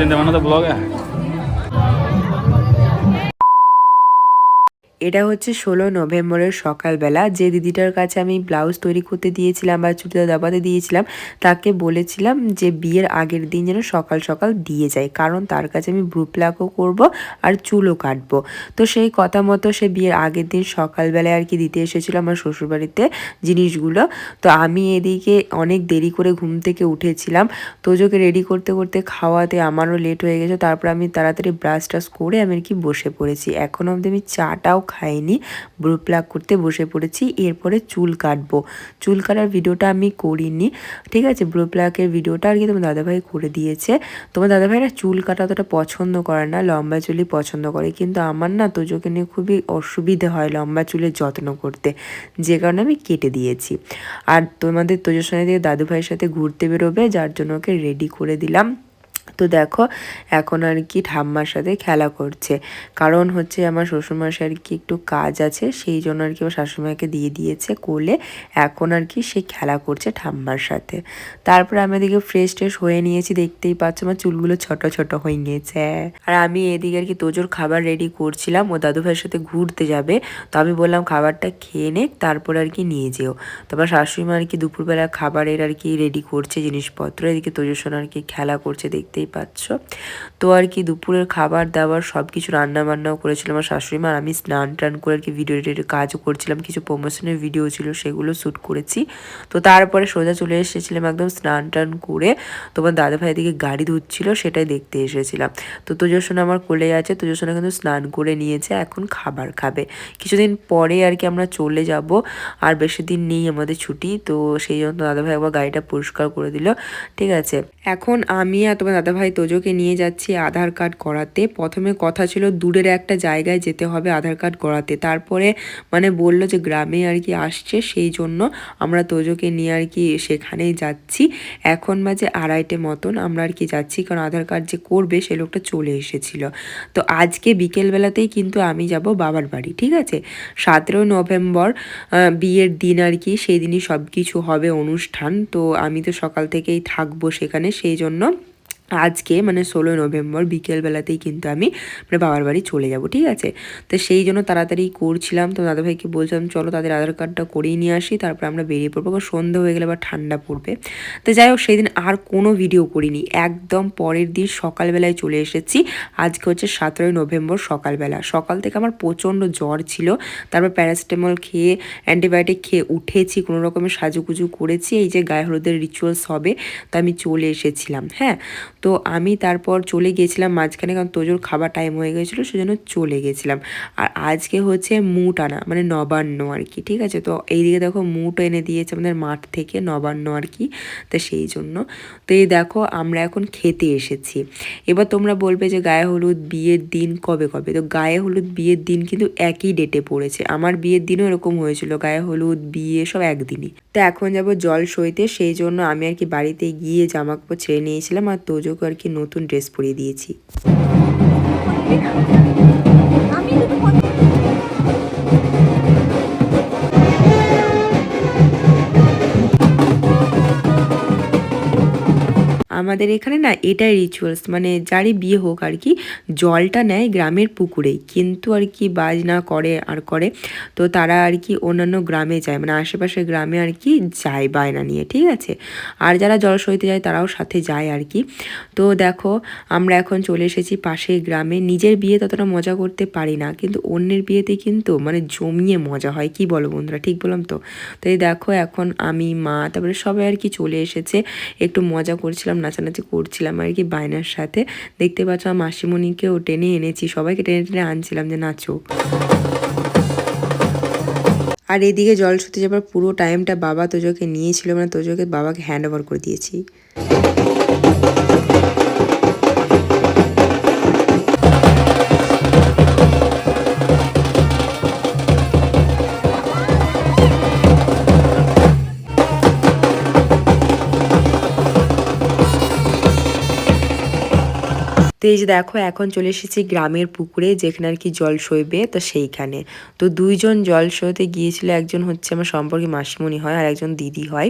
दिन दबाना तो ब्लॉग है এটা হচ্ছে ষোলো নভেম্বরের সকালবেলা। যে দিদিটার কাছে আমি ব্লাউজ তৈরি করতে দিয়েছিলাম বা চুড়িদার দাবাতে দিয়েছিলাম, তাকে বলেছিলাম যে বিয়ের আগের দিন যেন সকাল সকাল দিয়ে যায়, কারণ তার কাছে আমি ব্রু প্লাকও করব আর চুলও কাটবো। তো সেই কথা মতো সে বিয়ের আগের দিন সকালবেলায় আর কি দিতে এসেছিল আমার শ্বশুরবাড়িতে জিনিসগুলো। তো আমি এদিকে অনেক দেরি করে ঘুম থেকে উঠেছিলাম। তোজোকে রেডি করতে করতে খাওয়াতে আমারও লেট হয়ে গেছে। তারপর আমি তাড়াতাড়ি ব্রাশ টাশ করে আমি আর কি বসে পড়েছি। এখন অবধি আমি চাটাও খাইনি। ব্রু প্লাক করতে বসে পড়েছি, এরপরে চুল কাটবো। চুল কাটার ভিডিওটা আমি করিনি, ঠিক আছে? ব্রু প্লাকের ভিডিওটা আর কি তোমার দাদাভাই করে দিয়েছে। তোমার দাদাভাইরা চুল কাটা অতটা পছন্দ করে না, লম্বা চুলই পছন্দ করে। কিন্তু আমার না তোজোকে নিয়ে খুবই অসুবিধে হয় লম্বা চুলের যত্ন করতে, যে কারণে আমি কেটে দিয়েছি। আর তোমাদের তোজোর সঙ্গে দিয়ে দাদু ভাইয়ের সাথে ঘুরতে বেরোবে, যার জন্য ওকে রেডি করে দিলাম। তো দেখো, এখন আর কি ঠাম্মার সাথে খেলা করছে। কারণ হচ্ছে আমার শ্বশুরমশাই আর কি একটু কাজ আছে, সেই জন্য আর কি আমার শাশুড়িমাকে দিয়ে দিয়েছে কোলে। এখন আর কি সে খেলা করছে ঠাম্মার সাথে। তারপর আমি এদিকে ফ্রেশ ট্রেশ হয়ে নিয়েছি, দেখতেই পাচ্ছ আমার চুলগুলো ছোট ছোট হয়ে গিয়েছে আর আমি এদিকে আর কি তোজোর খাবার রেডি করছিলাম, ও দাদু ভাইয়ের সাথে ঘুরতে যাবে। তো আমি বললাম, খাবারটা খেয়ে নে, তারপর আর কি নিয়ে যেও। তারপর শাশুড়ি মা আর কি দুপুরবেলা খাবারের আর কি রেডি করছে জিনিসপত্র। এদিকে তোজোর সঙ্গে আর কি খেলা করছে দেখতেই পাচ্ছ। তো আর কি দুপুরের খাবার দাবার সব কিছু রান্না বান্নাও করেছিল আমার শাশুড়ি মা আমি স্নান টান করে আর কি ভিডিও এডিটের কাজও করছিলাম, কিছু প্রমোশনের ভিডিও ছিল সেগুলো শ্যুট করেছি। তো তারপরে সোজা চলে এসেছিলাম একদম স্নান টান করে, তোমার দাদা ভাই দিকে গাড়ি ধুচ্ছিল সেটাই দেখতে এসেছিলাম। তো তোজোর সোনা আমার কোলে আছে তোজোর সোনা কিন্তু স্নান করে নিয়েছে, এখন খাবার খাবে। কিছুদিন পরে আর কি আমরা চলে যাব, আর বেশি দিন নেই আমাদের ছুটি, তো সেই জন্য দাদা ভাই আবার গাড়িটা পরিষ্কার করে দিল, ঠিক আছে। এখন আমি আর তোমার দাদা ভাই তোজোকে নিয়ে যাচ্ছি আধার কার্ড করাতে। প্রথমে কথা ছিল দূরের একটা জায়গায় যেতে হবে আধার কার্ড করাতে। তারপরে মানে বলল যে গ্রামে আর কি আসছে, সেই জন্য আমরা তোজোকে নিয়ে আর কি সেখানেই যাচ্ছি। এখন বাজে আড়াইটে মতন, আমরা আর কি যাচ্ছি, কারণ আধার কার্ড যে করবে সে লোকটা চলে এসেছিল। তো আজকে বিকেলবেলাতেই কিন্তু আমি যাব বাবার বাড়ি, ঠিক আছে? সতেরোই নভেম্বর বিয়ের দিন আর কি, সেই দিনই সব কিছু হবে অনুষ্ঠান। তো আমি তো সকাল থেকেই থাকব সেখানে, সেই জন্য আজকে মানে ষোলোই নভেম্বর বিকেলবেলাতেই কিন্তু আমি মানে বাবার বাড়ি চলে যাব, ঠিক আছে? তো সেই জন্য তাড়াতাড়ি করছিলাম, তো দাদাভাইকে বলছিলাম, চলো তাদের আধার কার্ডটা করিয়ে নিয়ে আসি, তারপর আমরা বেরিয়ে পড়ব। আবার সন্ধ্যা হয়ে গেলে আবার ঠান্ডা পড়বে। তো যাই হোক সেই দিন আর কোনো ভিডিও করিনি। একদম পরের দিন সকালবেলায় চলে এসেছি। আজকে হচ্ছে সতেরোই নভেম্বর সকালবেলা। সকাল থেকে আমার প্রচণ্ড জ্বর ছিল। তারপর প্যারাসিটামল খেয়ে অ্যান্টিবায়োটিক খেয়ে উঠেছি, কোনো রকমের সাজুগুজু করেছি। এই যে গায়ে হলুদের রিচুয়ালস হবে, তো আমি চলে এসেছিলাম হ্যাঁ? তো আমি তারপর চলে গেছিলাম মাঝখানে, কারণ তোজোর খাবার টাইম হয়ে গেছিল সেজন্য চলে গেছিলাম আর আজকে হচ্ছে মুট আনা মানে নবান্ন আর কি, ঠিক আছে? তো এইদিকে দেখো মুট এনে দিয়েছে আমাদের মাঠ থেকে, নবান্ন আর কি, তো সেই জন্য। তো এই দেখো আমরা এখন খেতে এসেছি। এবার তোমরা বলবে যে গায়ে হলুদ বিয়ের দিন কবে কবে? তো গায়ে হলুদ বিয়ের দিন কিন্তু একই ডেটে পড়েছে। আমার বিয়ের দিনও এরকম হয়েছিল, গায়ে হলুদ, বিয়ে, সব একদিনই। তো এখন যাব জল সইতে, সেই জন্য আমি আর কি বাড়িতে গিয়ে জামা কাপড় ছেড়ে নিয়েছিলাম, আর তোজোকে আর কি নতুন ড্রেস পরিয়ে দিয়েছি। আমাদের এখানে না এটাই রিচুয়ালস মানে যারই বিয়ে হোক আর কি, জলটা নেয় গ্রামের পুকুরেই। কিন্তু আর কি বাজনা করে আর করে, তো তারা আর কি অন্যান্য গ্রামে যায় মানে আশেপাশের গ্রামে আর কি যায় বায়না নিয়ে, ঠিক আছে? আর যারা জল সইতে যায় তারাও সাথে যায় আর কি। তো দেখো, আমরা এখন চলে এসেছি পাশের গ্রামে। নিজের বিয়ে ততটা মজা করতে পারি না, কিন্তু অন্যের বিয়েতে কিন্তু মানে জমিয়ে মজা হয়, কি বলো বন্ধুরা, ঠিক বললাম তো? তো এই দেখো, এখন আমি, মা, তারপরে সবাই আর কি চলে এসেছে। একটু মজা করছিলাম নাচানাচি করছিলাম আর কি বায়নার সাথে। দেখতে পাচ্ছ মাসিমণিকেও টেনে এনেছি, সবাইকে টেনে টেনে আনছিলাম যে নাচো। আর এদিকে জল শুতে যাবার পুরো টাইমটা বাবা তোজোকে নিয়েছিল মানে তোজোকে বাবাকে হ্যান্ড ওভার করে দিয়েছি। তো এই যে দেখো, এখন চলে এসেছি গ্রামের পুকুরে যেখানে আর কি জল সইবে, তো সেইখানে। তো দুইজন জল সইতে গিয়েছিল, একজন হচ্ছে আমার সম্পর্কে মাসিমণি হয় আর একজন দিদি হয়।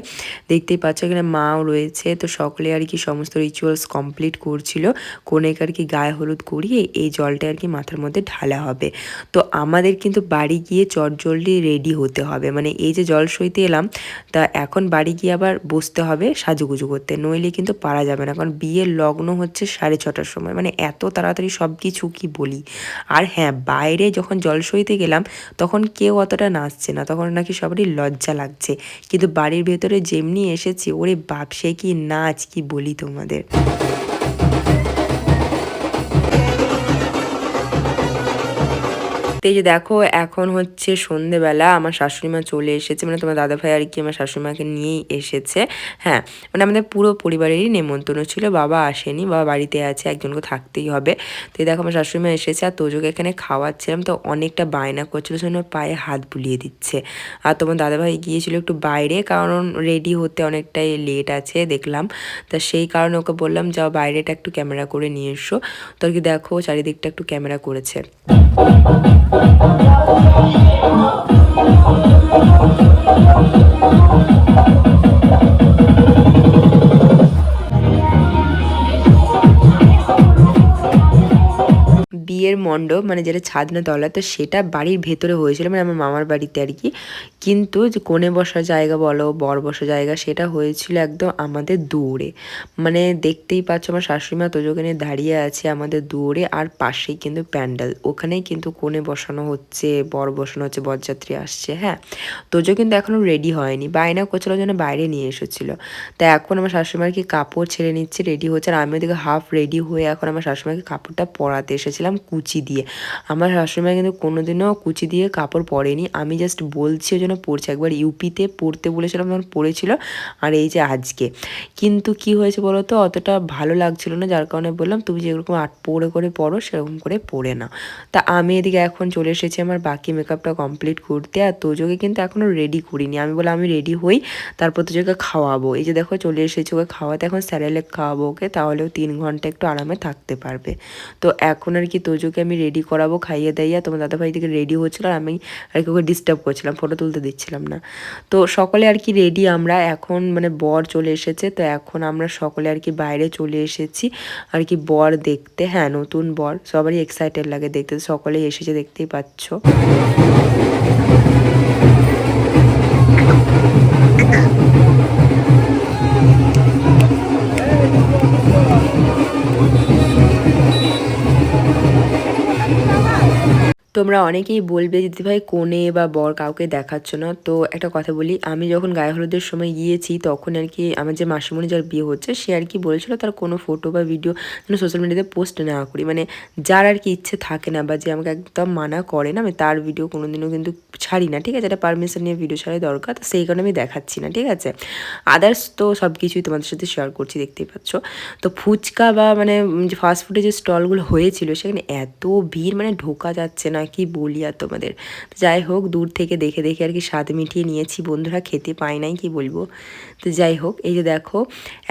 দেখতেই পাচ্ছ এখানে মাও রয়েছে, তো সকলে আর কি সমস্ত রিচুয়ালস কমপ্লিট করছিল। কোনেকে আর কি গায়ে হলুদ করিয়ে এই জলটা আর কি মাথার মধ্যে ঢালা হবে। তো আমাদের কিন্তু বাড়ি গিয়ে চটজলদি রেডি হতে হবে। মানে এই যে জল সইতে এলাম, তা এখন বাড়ি গিয়ে আবার বসতে হবে সাজুগুজু করতে। নইলে কিন্তু পারা যাবে না, কারণ বিয়ের লগ্ন হচ্ছে সাড়ে ছটার সময়। মানে এত তাড়াতাড়ি সব কিছু কি বলি? আর হ্যাঁ বাইরে যখন জল সইতে গেলাম, তখন কেউ অতটা নাচছে না, তখন নাকি সবারই লজ্জা লাগছে। কিন্তু বাড়ির ভেতরে যেমনি এসেছি, ওরে বাপ সে কি নাচ, কি বলি তোমাদের? তো এই যে দেখো, এখন হচ্ছে সন্ধেবেলা আমার শাশুড়িমা চলে এসেছে। মানে তোমার দাদাভাই আর কি আমার শাশুড়িমাকে নিয়েই এসেছে। হ্যাঁ মানে আমাদের পুরো পরিবারেরই নেমন্তন্ন ছিল। বাবা আসেনি, বাবা বাড়িতে আছে, একজনকে থাকতেই হবে। তো এই দেখো আমার শাশুড়িমা এসেছে আর তোজোকে এখানে খাওয়াচ্ছিলাম। তো অনেকটা বায়না করছিল সেজন্য পায়ে হাত বুলিয়ে দিচ্ছে। আর তোমার দাদাভাই গিয়েছিল একটু বাইরে, কারণ রেডি হতে অনেকটাই লেট আছে দেখলাম। তা সেই কারণে ওকে বললাম, যাও বাইরেটা একটু ক্যামেরা করে নিয়ে এসো। তো আর কি দেখো, চারিদিকটা একটু ক্যামেরা করেছে। Thank you. বিয়ের মণ্ডপ মানে যেটা ছাদনা তলা তো সেটা বাড়ির ভেতরে হয়েছিল মানে আমার মামার বাড়িতে আর কি। কিন্তু যে কোণে বসার জায়গা বলো, বর বসার জায়গা, সেটা হয়েছিল একদম আমাদের দূরে মানে দেখতেই পাচ্ছ আমার শাশুড়িমা তোজোখানে দাঁড়িয়ে আছে আমাদের দূরে আর পাশেই কিন্তু প্যান্ডেল। ওখানেই কিন্তু কোণে বসানো হচ্ছে, বর বসানো হচ্ছে, বরযাত্রী আসছে হ্যাঁ। তোজো কিন্তু এখনও রেডি হয়নি, বায়না করছিল যেন বাইরে নিয়ে এসেছিল। তা এখন আমার শাশুড়িমার কি কাপড় ছেড়ে নিচ্ছে রেডি হচ্ছে, আর আমি ওদিকে হাফ রেডি হয়ে এখন আমার শাশুড়িমাকে কাপড়টা পরাতে এসেছিলাম। কুচি দিয়ে। আমার শাশুড়িমা কিন্তু কোনোদিনও কুচি দিয়ে কাপড় পরেনি। আমি জাস্ট বলছি ওই জন্য পড়ছে একবার ইউপিতে পড়তে বলেছিলাম, তখন পড়েছিল আর এই যে আজকে। কিন্তু কি হয়েছে বলো তো অতটা ভালো লাগছিল না। যার কারণে বললাম, তুমি যেরকম আট পড়ে করে পড়ো সেরকম করে পড়ে না তা আমি এদিকে এখন চলে এসেছি আমার বাকি মেকআপটা কমপ্লিট করতে। আর তোজোকে কিন্তু এখনও রেডি করিনি। আমি বললাম, আমি রেডি হই। তারপর তোজোকে খাওয়াবো। এই যে দেখো, চলে এসেছি ওকে খাওয়াতে। এখন স্যারেলেক খাওয়াবো ওকে। তাহলেও তিন ঘণ্টা একটু আরামে থাকতে পারবে। তো এখন আর কি তোজোকে আমি রেডি করাবো, খাইয়ে দাইয়া তোমার দাদাভাই থেকে রেডি হচ্ছিল আর আমি আর কি ওকে ডিস্টার্ব করছিলাম ফটো তুলতে দিচ্ছিলাম না। তো সকলে আর কি রেডি আমরা, এখন মানে বর চলে এসেছে, তো এখন আমরা সকলে আর কি বাইরে চলে এসেছি, আর কি বর দেখতে হ্যাঁ নতুন বর, সবারই এক্সাইটেড লাগে দেখতে সকলেই এসেছে দেখতেই পাচ্ছ। তোমরা অনেকেই বলবে দিদি ভাই কোণে বা বর কাউকে দেখাচ্ছ না। তো একটা কথা বলি, আমি যখন গায়ে হলুদের সময় গিয়েছি, তখন আর কি আমার যে মাসিমণি যার বিয়ে হচ্ছে, সে আর কি বলেছিল, তার কোনো ফটো বা ভিডিও যেন সোশ্যাল মিডিয়াতে পোস্ট না করি। মানে যার আর কি ইচ্ছে থাকে না বা যে আমাকে একদম মানা করে না, আমি তার ভিডিও কোনোদিনও কিন্তু ছাড়ি না, ঠিক আছে? এটা পারমিশন নিয়ে ভিডিও ছাড়াই দরকার, তো সেই কারণে আমি দেখাচ্ছি না, ঠিক আছে? আদার্স তো সব কিছুই তোমাদের সাথে শেয়ার করছি, দেখতেই পাচ্ছ। তো ফুচকা বা মানে ফাস্টফুডের যে স্টলগুলো হয়েছিল, সেখানে এত ভিড় মানে ঢোকা যাচ্ছে না কি বলি আর তোমাদের? যাই হোক, দূর থেকে দেখে দেখে আর কি স্বাদ মিটিয়ে নিয়েছি। বন্ধুরা, খেতে পাই নাই, কি বলব? তো যাই হোক, এই যে দেখো,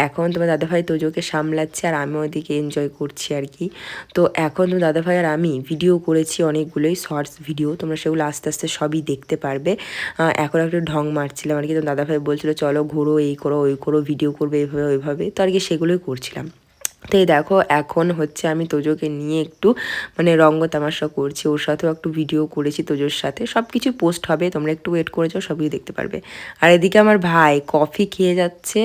এখন তোমার দাদাভাই তোজোকে সামলাচ্ছে আর আমি ওইদিকে এনজয় করছি আর কি। তো এখন তোমার দাদাভাই আর আমি ভিডিও করেছি অনেকগুলোই শর্টস ভিডিও তোমরা সেগুলো আস্তে আস্তে সবই দেখতে পারবে। এখন একটু ঢং মারছিলাম আর কি তোমার দাদাভাই বলছিল, চলো ঘোরো, এই করো, ওই করো ভিডিও করবে, এইভাবে, ওইভাবে। তো আর কি সেগুলোই করছিলাম। তো এই দেখো, এখন হচ্ছে আমি তোজোকে নিয়ে একটু মানে রঙ্গ তামাশা করছি, ওর সাথেও একটু ভিডিও করেছি তোজোর সাথে। সব কিছু পোস্ট হবে, তোমরা একটু ওয়েট করে যাও সবই দেখতে পারবে। আর এদিকে আমার ভাই কফি খেয়ে যাচ্ছে,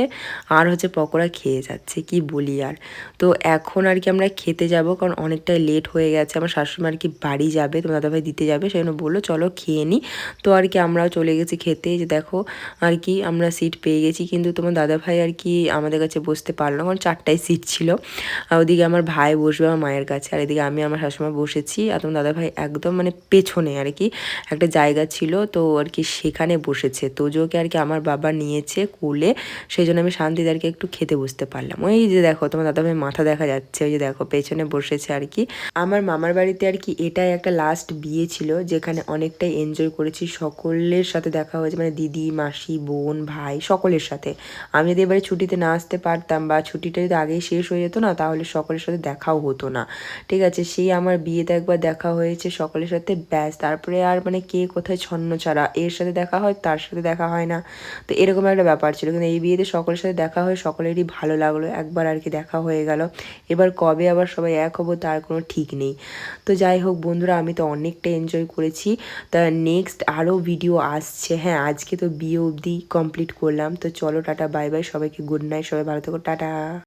আর হচ্ছে পকোড়া খেয়ে যাচ্ছে, কি বলি আর। তো এখন আর কি আমরা খেতে যাব, কারণ অনেকটাই লেট হয়ে গেছে, আমার শাশুড়ি আর কি বাড়ি যাবে তোমার দাদাভাই দিতে যাবে সেই জন্য বলল, চলো খেয়ে নিই তো আর কি আমরাও চলে গেছি খেতে যে দেখো, আর কি আমরা সিট পেয়ে গেছি, কিন্তু তোমার দাদাভাই আর কি আমাদের কাছে বসতে পারল কারণ চারটায় সিট ছিল। আর ওদিকে আমার ভাই বসবে আমার মায়ের কাছে, আর এদিকে আমি আমার শাশুমা বসেছি, আর তোমার দাদা ভাই একদম মানে পেছনে আর কি, একটা জায়গা ছিল, তো আর কি সেখানে বসেছে। তো তোজোকে আর কি আমার বাবা নিয়েছে কোলে, সেই জন্য আমি শান্তিতে আর কি একটু খেতে বসতে পারলাম। ওই যে দেখো, তোমার দাদা ভাই মাথা দেখা যাচ্ছে, ওই যে দেখো, পেছনে বসেছে আর কি। আমার মামার বাড়িতে আর কি এটাই একটা লাস্ট বিয়ে ছিল, যেখানে অনেকটাই এনজয় করেছি সকলের সাথে দেখা হয়েছে মানে দিদি, মাসি, বোন, ভাই, সকলের সাথে। আমি যদি এবারে ছুটিতে না আসতে পারতাম বা ছুটিটা যদি আগেই শেষ হয়ে যেত যেত না, তাহলে সকলের সাথে দেখাও হতো না। ঠিক আছে, সেই আমার বিয়েতে একবার দেখা হয়েছে সকলের সাথে, ব্যাস। তারপরে আর মানে কে কোথায় ছন্ন ছাড়া, এর সাথে দেখা হয়, তার সাথে দেখা হয় না। তো এরকম একটা ব্যাপার ছিল। কিন্তু এই বিয়েতে সকলের সাথে দেখা হয়ে সকলেরই ভালো লাগল। একবার আর কি দেখা হয়ে গেল। এবার কবে আবার সবাই এক হব তার কোনো ঠিক নেই। তো যাই হোক বন্ধুরা, আমি তো অনেকটা এনজয় করেছি। তা নেক্সট আরও ভিডিও আসছে। হ্যাঁ আজকে তো বিয়ে অবধি কমপ্লিট করলাম। তো চলো টাটা বাই বাই সবাইকে। গুড নাইট সবাই ভালো থেকো। টাটা।